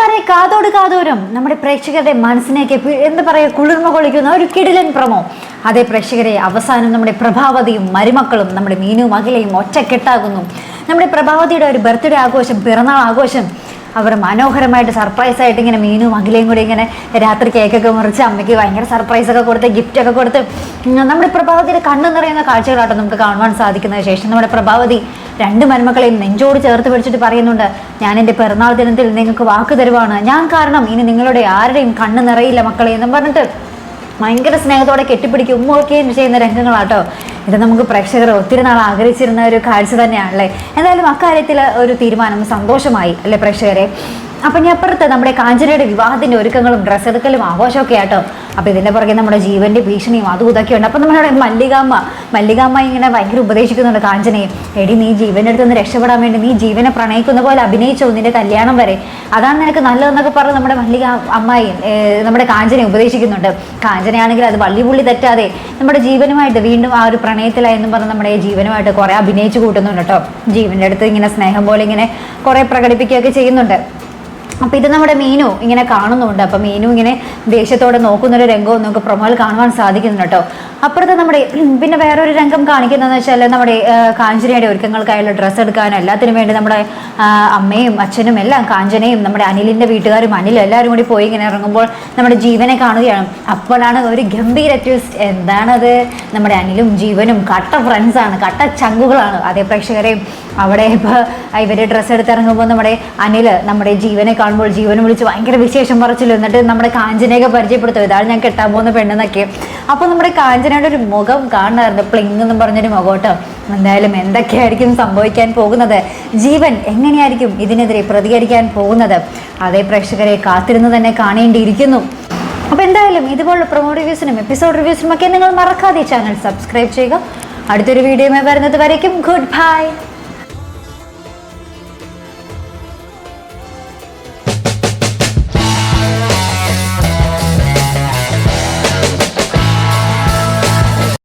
കൂട്ടുകാരെ കാതോട് കാതോരം. നമ്മുടെ പ്രേക്ഷകരുടെ മനസ്സിനേക്ക് എന്ത് പറയുക കുളിർമ കൊള്ളിക്കുന്ന ഒരു കിടിലൻ പ്രമോ. അതേ പ്രേക്ഷകരെ അവസാനം നമ്മുടെ പ്രഭാവതിയും മരുമക്കളും നമ്മുടെ മീനും അഖിലയും ഒറ്റക്കെട്ടാകുന്നു. നമ്മുടെ പ്രഭാവതിയുടെ ഒരു ബർത്ത്ഡേ ആഘോഷം പിറന്നാൾ ആഘോഷം അവർ മനോഹരമായിട്ട് സർപ്രൈസായിട്ട് ഇങ്ങനെ മീനും അഖിലയും കൂടി ഇങ്ങനെ രാത്രി കേക്കൊക്കെ മുറിച്ച് അമ്മയ്ക്ക് ഭയങ്കര സർപ്രൈസൊക്കെ കൊടുത്ത് ഗിഫ്റ്റ് ഒക്കെ കൊടുത്ത്. നമ്മുടെ പ്രഭാവതി കണ്ണ് നിറയുന്ന കാഴ്ചകളാട്ടോ നമുക്ക് കാണുവാൻ സാധിക്കുന്നത് ശേഷം. നമ്മുടെ പ്രഭാവതി രണ്ട് മരുമക്കളെയും നെഞ്ചോട് ചേർത്ത് പിടിച്ചിട്ട് പറയുന്നുണ്ട് ഞാൻ എന്റെ പിറന്നാൾ ദിനത്തിൽ നിങ്ങൾക്ക് വാക്ക് തരുവാണ്. ഞാൻ കാരണം ഇനി നിങ്ങളുടെ ആരുടെയും കണ്ണ് നിറയില്ല മക്കളെ എന്നും പറഞ്ഞിട്ട് ഭയങ്കര സ്നേഹത്തോടെ കെട്ടിപ്പിടിക്കും ഉമ്മൊക്കെയും ചെയ്യുന്ന രംഗങ്ങളാട്ടോ. ഇത് നമുക്ക് പ്രേക്ഷകർ ഒത്തിരി നാൾ ആഗ്രഹിച്ചിരുന്ന ഒരു കാഴ്ച തന്നെയാണല്ലേ? എന്തായാലും അക്കാര്യത്തിൽ ഒരു തീരുമാനം സന്തോഷമായി അല്ലേ പ്രേക്ഷകരെ? അപ്പം ഞാൻ അപ്പുറത്ത് നമ്മുടെ കാഞ്ചനയുടെ വിവാഹത്തിന്റെ ഒരുക്കങ്ങളും ഡ്രസ്സ് എടുക്കലും ആഘോഷമൊക്കെ ആട്ടോ. അപ്പം ഇതിന്റെ പുറകെ നമ്മുടെ ജീവന്റെ ഭീഷണിയും അതും ഇതൊക്കെ ഉണ്ട് അപ്പോൾ നമ്മുടെ മല്ലികാമ്മ മല്ലികാമ്മ ഇങ്ങനെ ഭയങ്കര ഉപദേശിക്കുന്നുണ്ട്. കാഞ്ചനയെ എടി നീ ജീവന്റെ അടുത്ത് നിന്ന് രക്ഷപ്പെടാൻ വേണ്ടി നീ ജീവനെ പ്രണയിക്കുന്ന പോലെ അഭിനയിച്ചോ നിന്റെ കല്യാണം വരെ? അതാണ് നിനക്ക് നല്ലതെന്നൊക്കെ പറഞ്ഞ് നമ്മുടെ മല്ലിക അമ്മായി നമ്മുടെ കാഞ്ചനയെ ഉപദേശിക്കുന്നുണ്ട്. കാഞ്ചനയാണെങ്കിൽ അത് വള്ളി പുള്ളി തെറ്റാതെ നമ്മുടെ ജീവനുമായിട്ട് വീണ്ടും ആ ഒരു പ്രണയത്തിലായെന്നും പറഞ്ഞ് നമ്മുടെ ജീവനുമായിട്ട് കുറേ അഭിനയിച്ചു കൂട്ടുന്നുണ്ട് കേട്ടോ. ജീവന്റെ അടുത്ത് ഇങ്ങനെ സ്നേഹം പോലെ ഇങ്ങനെ കുറേ പ്രകടിപ്പിക്കുകയൊക്കെ ചെയ്യുന്നുണ്ട്. അപ്പൊ ഇത് നമ്മുടെ മീനു ഇങ്ങനെ കാണുന്നുണ്ട്. അപ്പൊ മീനു ഇങ്ങനെ ദേഷ്യത്തോടെ നോക്കുന്ന ഒരു രംഗവും നമുക്ക് പ്രൊമോയിൽ കാണുവാൻ സാധിക്കുന്നു കേട്ടോ. അപ്പുറത്ത് നമ്മുടെ പിന്നെ വേറൊരു രംഗം കാണിക്കുന്നതെന്ന് വെച്ചാൽ നമ്മുടെ കാഞ്ചനയുടെ ഒരുക്കങ്ങൾക്കായുള്ള ഡ്രസ്സ് എടുക്കാനും എല്ലാത്തിനും വേണ്ടി നമ്മുടെ അമ്മയും അച്ഛനും എല്ലാം കാഞ്ചനയും നമ്മുടെ അനിലിന്റെ വീട്ടുകാരും അനിലും എല്ലാവരും കൂടി പോയി ഇങ്ങനെ ഇറങ്ങുമ്പോൾ നമ്മുടെ ജീവനെ കാണുകയാണ്. അപ്പോഴാണ് ഒരു ഗംഭീര ട്വിസ്റ്റ് എന്താണത്? നമ്മുടെ അനിലും ജീവനും കട്ട ഫ്രണ്ട്സാണ് കട്ട ചങ്കുകളാണ്. അതേ പ്രേക്ഷകരെയും അവിടെ ഇപ്പോൾ ഇവരെ ഡ്രസ്സ് എടുത്തിറങ്ങുമ്പോൾ നമ്മുടെ അനിൽ നമ്മുടെ ജീവനെ കാണുമ്പോൾ ജീവനെ വിളിച്ച് ഭയങ്കര വിശേഷം പറച്ചില്ല എന്നിട്ട് നമ്മുടെ കാഞ്ചനയൊക്കെ പരിചയപ്പെടുത്തും. ഇതാണ് ഞാൻ കെട്ടാൻ പോകുന്ന പെണ്ണെന്നൊക്കെ. അപ്പോൾ നമ്മുടെ കാഞ്ചനയുടെ ഒരു മുഖം കാണണമായിരുന്നു. പ്ലിങ് എന്ന് പറഞ്ഞൊരു മുഖം കേട്ടോ. എന്തായാലും എന്തൊക്കെയായിരിക്കും സംഭവിക്കാൻ പോകുന്നത്? ജീവൻ എങ്ങനെയായിരിക്കും ഇതിനെതിരെ പ്രതികരിക്കാൻ പോകുന്നത്? അതേ പ്രേക്ഷകരെ കാത്തിരുന്ന് തന്നെ കാണേണ്ടിയിരിക്കുന്നു. അപ്പോൾ എന്തായാലും ഇതുപോലുള്ള പ്രൊമോ റിവ്യൂസിനും എപ്പിസോഡ് റിവ്യൂസിനും ഒക്കെ നിങ്ങൾ മറക്കാതെ ചാനൽ സബ്സ്ക്രൈബ് ചെയ്യുക. അടുത്തൊരു വീഡിയോയുമായി വരുന്നത് വരയ്ക്കും. Good bye